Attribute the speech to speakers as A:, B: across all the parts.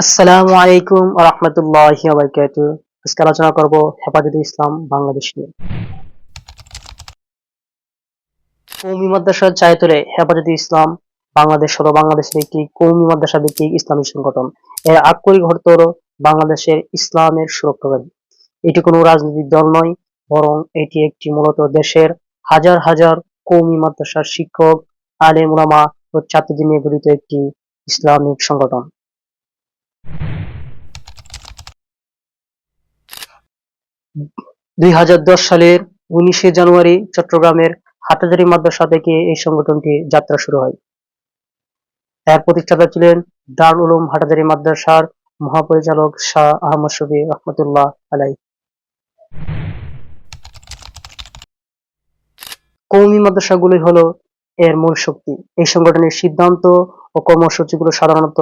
A: আসসালামু আলাইকুম রহমতুল্লাহি আজকে আলোচনা করব হেফাজতে ইসলাম বাংলাদেশ নিয়ে। কৌমি মাদ্রাসার চায়তলে হেফাজতে ইসলাম বাংলাদেশ হলো বাংলাদেশের একটি কৌমি মাদ্রাসা ভিত্তিক ইসলামী সংগঠন। এর অর্থ হলো বাংলাদেশের ইসলামের সুরক্ষাকারী। এটি কোনো রাজনৈতিক দল নয়, বরং এটি একটি মূলত দেশের হাজার হাজার কৌমি মাদ্রাসার শিক্ষক, আলেম, উলামা ও ছাত্রদের নিয়ে গঠিত একটি ইসলামিক সংগঠন। দুই সালের উনিশে জানুয়ারি চট্টগ্রামের হাটহাজারী মাদ্রাসা থেকে এই সংগঠনটি যাত্রা শুরু হয়। এর প্রতিষ্ঠাতা ছিলেন দারুল উলুম মাদ্রাসার মহাপরিচালক শাহ আহমদ শফি রহমতুল্লাহ আলাই কৌমি মাদ্রাসাগুলি হলো এর মূল শক্তি। এই সংগঠনের সিদ্ধান্ত ও কর্মসূচিগুলো সাধারণত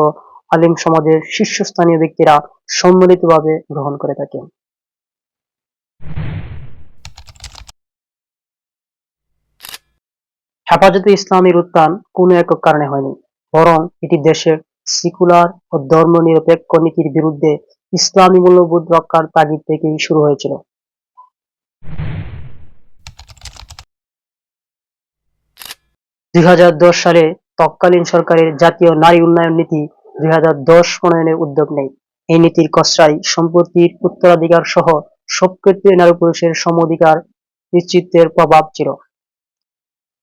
A: আলিম সমাজের শীর্ষস্থানীয় ব্যক্তিরা সম্মিলিতভাবে গ্রহণ করে থাকেন হেফাজতে ইসলামের উত্থান কোনো একক কারণে হয়নি, বরং এটি দেশের সিকুলার ও ধর্মনিরপেক্ষ নীতির বিরুদ্ধে ইসলামী মূল্যবোধ রক্ষার তাগিদ থেকেই শুরু হয়েছিল। দুই হাজার দশ সালে তৎকালীন সরকারের জাতীয় নারী উন্নয়ন নীতি দুই প্রণয়নের উদ্যোগ নেয়। এই নীতির কসরাই সম্পত্তির উত্তরাধিকার সহ সব ক্ষেত্রে নারী পুরুষের সম অধিকার নিশ্চিতের প্রভাব ছিল।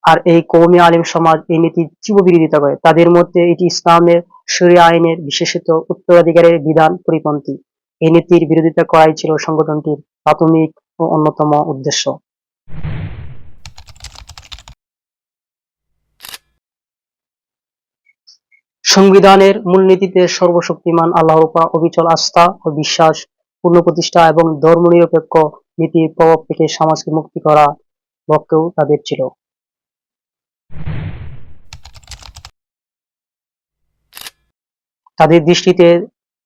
A: আর এই কৌমি আলিম সমাজ এই নীতির তীব্র বিরোধিতা করে। তাদের মধ্যে এটি ইসলামের শরিয়া আইনের বিশেষত উত্তরাধিকারের বিধান পরিপন্থী। এই নীতির বিরোধিতা করাই ছিল সংগঠনটির প্রাথমিক ও অন্যতম উদ্দেশ্য। সংবিধানের মূলনীতিতে সর্বশক্তিমান আল্লাহর উপর অবিচল আস্থা ও বিশ্বাস পূর্ণ প্রতিষ্ঠা এবং ধর্মনিরপেক্ষ নীতির প্রভাব থেকে সমাজকে মুক্তি করা লক্ষ্যও তাদের ছিল। তাদের দৃষ্টিতে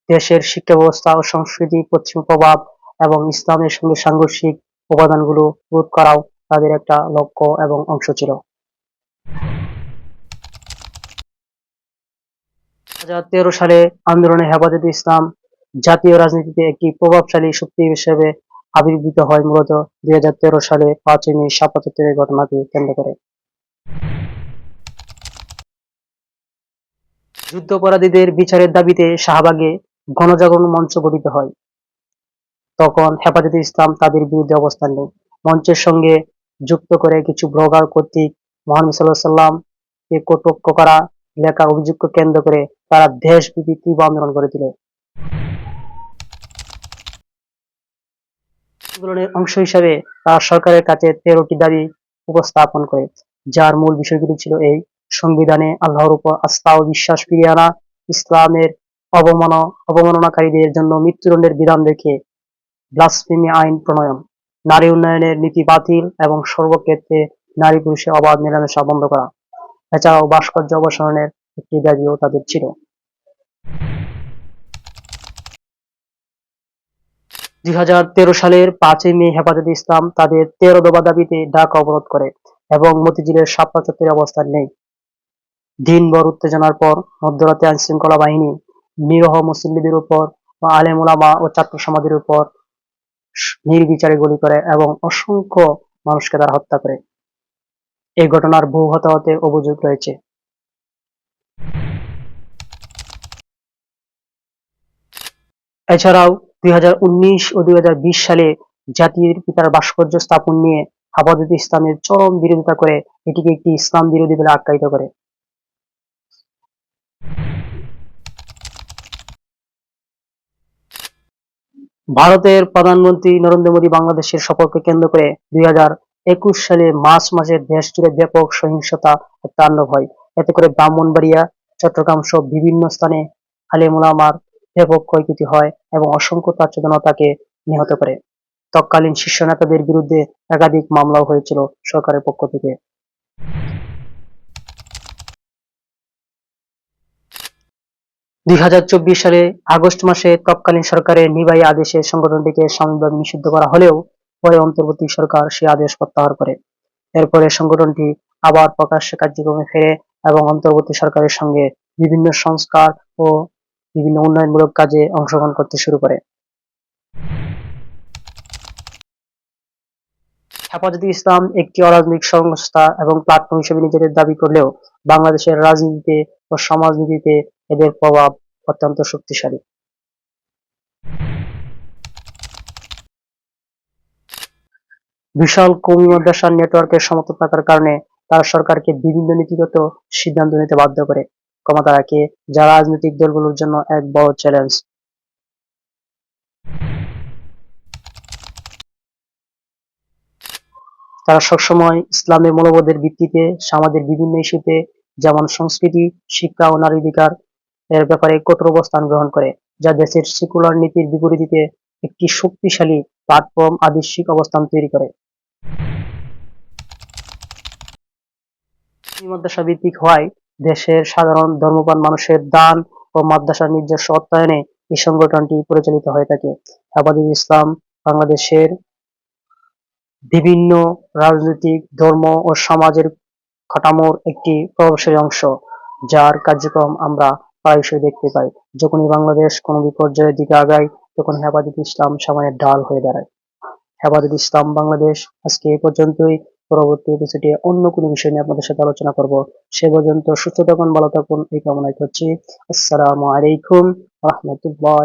A: দেশের শিক্ষা ব্যবস্থা ও সংস্কৃতি পশ্চিম প্রভাব এবং ইসলামের সঙ্গে সাংঘর্ষিক উপাদানগুলো রোধ করাও তাদের একটা লক্ষ্য এবং অংশ ছিল। তেরো সালে আন্দোলনে হেফাজতে ইসলাম জাতীয় রাজনীতিতে একটি প্রভাবশালী শক্তি হিসেবে আবির্ভূত হয় মূলত দুই সালে পাঁচই মে চত্বরের ঘটনাকে কেন্দ্র করে। যুদ্ধাপরাধীদের বিচারের দাবিতে শাহবাগে গণজাগরণ মঞ্চ গঠিত হয়। তখন হেফাজতে ইসলাম তাদের বিরুদ্ধে অবস্থান নেয়। মঞ্চের সঙ্গে যুক্ত করে কিছু ব্লগার কর্তৃক মোহাম্মদ সাল্লাহ সাল্লাম কে কটক্ষ করা লেখা অভিযোগকে কেন্দ্র করে তারা দেশব্যাপী তীব্র আন্দোলন করে তোলে আন্দোলনের অংশ হিসাবে তারা সরকারের কাছে তেরোটি দাবি উপস্থাপন করে, যার মূল বিষয়গুলি ছিল এই, সংবিধানে আল্লাহর উপর আস্থা ও বিশ্বাস ফিরিয়ে আনা, ইসলামের অবমান অবমাননাকারীদের জন্য মৃত্যুদণ্ডের বিধান রেখে ব্লাসফেমি আইন প্রণয়ন, নারী উন্নয়নের নীতি বাতিল এবং সর্বক্ষেত্রে নারী পুরুষের অবাধ মেলামেশা বন্ধ করা। এছাড়াও ভাস্কর্য অবসানের একটি দাবিও তাদের ছিল। দুই হাজার তেরো সালের পাঁচই মে হেফাজতে ইসলাম তাদের তেরো দফা দাবিতে ডাক অবরোধ করে এবং মতিঝিলের শাপলা চত্বরে অবস্থান নেই দিনভর উত্তেজনার পর মধ্যরাতে আইন শৃঙ্খলা বাহিনী, নিরহ মুসল্লিদের উপর, আলেম ওলামা ও ছাত্র সমাজের উপর নির্বিচারে গুলি করে এবং অসংখ্য মানুষকে তারা হত্যা করে। এই ঘটনার বহু হতাহতের অভিযোগ রয়েছে। এছাড়াও দুই হাজার উনিশ ও দুই হাজার বিশ সালে জাতির পিতার ভাস্কর্য স্থাপন নিয়ে হেফাজতে ইসলামের চরম বিরোধিতা করে এটিকে একটি ইসলাম বিরোধী বলে আখ্যায়িত করে। ভারতের প্রধানমন্ত্রী নরেন্দ্র মোদী বাংলাদেশের সফরকে কেন্দ্র করে দুই হাজার একুশ সালে মার্চ মাসে দেশ জুড়ে ব্যাপক সহিংসতা তাণ্ডব হয়। এতে করে ব্রাহ্মণবাড়িয়া, চট্টগ্রাম সহ বিভিন্ন স্থানে আলেমুলামার ব্যাপক ক্ষয়ক্ষতি হয় এবং অসংখ্য তাকে নিহত করে। তৎকালীন শীর্ষ নেতাদের বিরুদ্ধে একাধিক মামলাও হয়েছিল সরকারের পক্ষ থেকে। দুই হাজার চব্বিশ সালে আগস্ট মাসে তৎকালীন সরকারের নির্বাহী আদেশে সংগঠনটিকে সাময়িকভাবে নিষিদ্ধ করা হলেও পরে অন্তর্বর্তী সরকার সে আদেশ প্রত্যাহার করে। এরপরে সংগঠনটি আবার প্রকাশ্যে কার্যক্রমে ফেরে এবং অন্তর্বর্তী সরকারের সঙ্গে বিভিন্ন সংস্কার ও বিভিন্ন উন্নয়নমূলক কাজে অংশগ্রহণ করতে শুরু করে। হেফাজতে ইসলাম একটি অরাজনৈতিক সংস্থা এবং প্ল্যাটফর্ম হিসেবে নিজেদের দাবি করলেও বাংলাদেশের রাজনীতিতে ও সমাজনীতিতে এদের প্রভাব অত্যন্ত শক্তিশালী। বিশাল কওমি মাদ্রাসার নেটওয়ার্কের সমর্থন থাকার কারণে তারা সরকারকে বিভিন্ন নীতিগত সিদ্ধান্ত নিতে বাধ্য করে। ক্ষমতা রাখে যা রাজনৈতিক দলগুলোর জন্য এক বড় চ্যালেঞ্জ তারা সবসময় ইসলামের মূল্যবোধের ভিত্তিতে, সমাজের বিভিন্ন ইস্যুতে, যেমন সংস্কৃতি, শিক্ষা ও নারী অধিকার, এর ব্যাপারে কঠোর অবস্থান গ্রহণ করে, যা দেশের সেকুলার নীতির বিপরীতে একটি শক্তিশালী প্ল্যাটফর্ম আদর্শিক অবস্থান তৈরি করে। মাদ্রাসা ভিত্তিক হওয়ায় দেশের সাধারণ ধর্মপ্রাণ মানুষের দান ও মাদ্রাসার নিজস্ব অর্থায়নে এই সংগঠনটি পরিচালিত হয়ে থাকে। হেফাজত ইসলাম বাংলাদেশের বিভিন্ন রাজনৈতিক, ধর্ম ও সমাজের কাঠামোর একটি প্রভাবশালী অংশ, যার কার্যক্রম আমরা প্রায়শই দেখতে পাই। যখনই বাংলাদেশ কোনো বিপর্যয়ের দিকে আগায় তখন হেফাজত ইসলাম সামনের ডাল হয়ে দাঁড়ায়। হেফাজত ইসলাম বাংলাদেশ, আজকে এ পর্যন্তই। পরবর্তী এপিসোডে অন্য কোনো বিষয় নিয়ে আপনাদের সাথে আলোচনা করব। সে পর্যন্ত সুস্থ থাকুন, ভালো থাকুন, এই কামনাই করছি। আসসালামু আলাইকুম, রহমতুল্লাহ